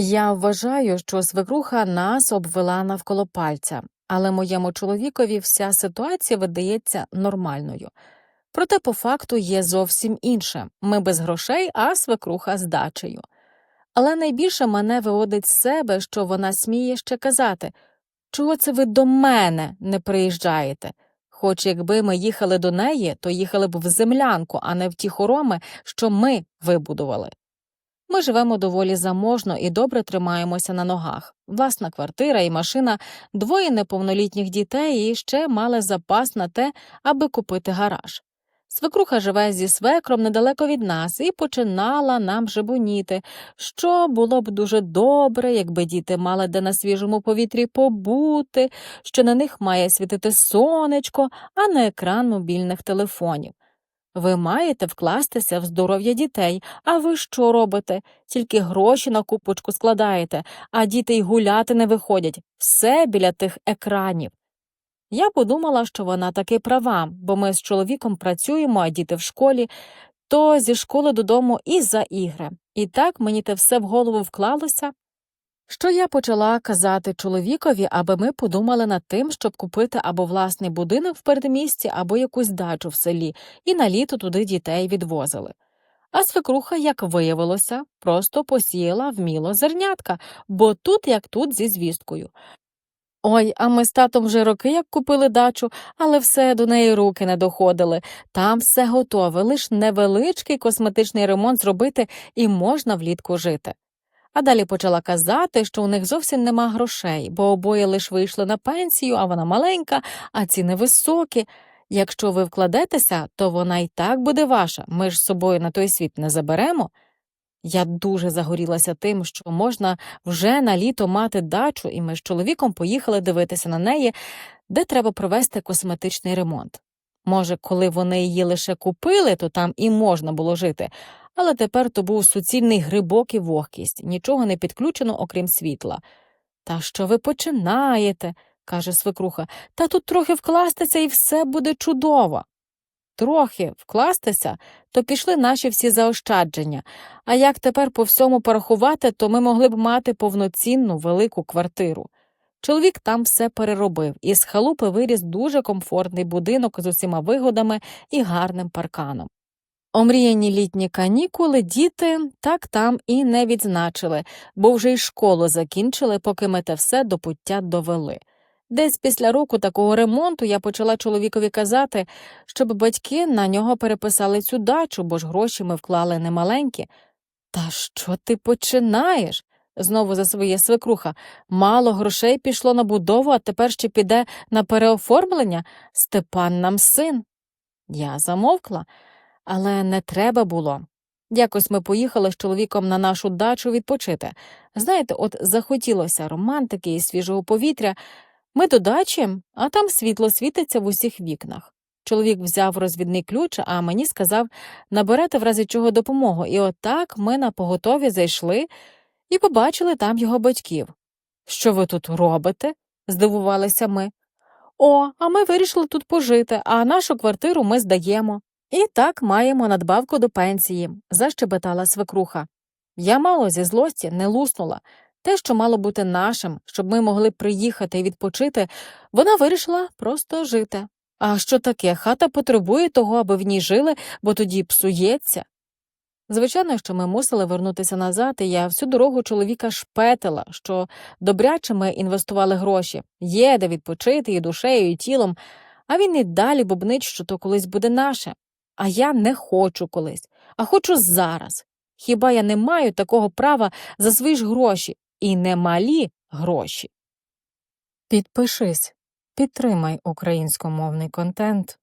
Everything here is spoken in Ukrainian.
Я вважаю, що свекруха нас обвела навколо пальця, але моєму чоловікові вся ситуація видається нормальною. Проте по факту є зовсім інше ми без грошей, а свекруха з дачею. Але найбільше мене виводить з себе, що вона сміє ще казати чого це ви до мене не приїжджаєте? Хоч якби ми їхали до неї, то їхали б в землянку, а не в ті хороми, що ми вибудували. Ми живемо доволі заможно і добре тримаємося на ногах. Власна квартира і машина, двоє неповнолітніх дітей і ще мали запас на те, аби купити гараж. Свекруха живе зі свекром недалеко від нас і починала нам жебоніти, що було б дуже добре, якби діти мали де на свіжому повітрі побути, що на них має світити сонечко, а не екран мобільних телефонів. Ви маєте вкластися в здоров'я дітей, а ви що робите? Тільки гроші на купочку складаєте, а діти й гуляти не виходять, все біля тих екранів. Я подумала, що вона таки права, бо ми з чоловіком працюємо, а діти в школі, то зі школи додому і за ігри. І так мені те все в голову вклалося, що я почала казати чоловікові, аби ми подумали над тим, щоб купити або власний будинок в передмісті, або якусь дачу в селі, і на літо туди дітей відвозили. А свекруха, як виявилося, просто посіяла вміло зернятка, бо тут як тут зі звісткою. Ой, а ми з татом вже роки як купили дачу, але все до неї руки не доходили. Там все готове, лиш невеличкий косметичний ремонт зробити і можна влітку жити. А далі почала казати, що у них зовсім нема грошей, бо обоє лиш вийшли на пенсію, а вона маленька, а ціни високі. Якщо ви вкладетеся, то вона й так буде ваша. Ми ж з собою на той світ не заберемо. Я дуже загорілася тим, що можна вже на літо мати дачу, і ми з чоловіком поїхали дивитися на неї, де треба провести косметичний ремонт. Може, коли вони її лише купили, то там і можна було жити, але тепер то був суцільний грибок і вогкість, нічого не підключено, окрім світла. Та що ви починаєте? каже свекруха, та тут трохи вкластися і все буде чудово. Трохи вкластися, то пішли наші всі заощадження, а як тепер по всьому порахувати, то ми могли б мати повноцінну велику квартиру. Чоловік там все переробив, і з халупи виріс дуже комфортний будинок з усіма вигодами і гарним парканом. Омріяні літні канікули діти так там і не відзначили, бо вже й школу закінчили, поки ми те все до пуття довели. Десь після року такого ремонту я почала чоловікові казати, щоб батьки на нього переписали цю дачу, бо ж гроші ми вклали немаленькі. Та що ти починаєш? Знову за своє свекруха. Мало грошей пішло на будову, а тепер ще піде на переоформлення. Степан нам син. Я замовкла, але не треба було. Якось ми поїхали з чоловіком на нашу дачу відпочити. Знаєте, от захотілося романтики і свіжого повітря. Ми до дачі, а там світло світиться в усіх вікнах. Чоловік взяв розвідний ключ, а мені сказав набирати в разі чого допомогу, і отак ми на поготові зайшли і побачили там його батьків. Що ви тут робите? здивувалися ми. О, а ми вирішили тут пожити, а нашу квартиру ми здаємо. І так маємо надбавку до пенсії, защебетала свекруха. Я мало зі злості не луснула. Те, що мало бути нашим, щоб ми могли приїхати і відпочити, вона вирішила просто жити. А що таке? Хата потребує того, аби в ній жили, бо тоді псується. Звичайно, що ми мусили вернутися назад, і я всю дорогу чоловіка шпетила, що добряче ми інвестували гроші, є де відпочити і душею, і тілом, а він і далі бубнить, що то колись буде наше. А я не хочу колись, а хочу зараз. Хіба я не маю такого права за свої ж гроші і немалі гроші? Підпишись, підтримай українськомовний контент.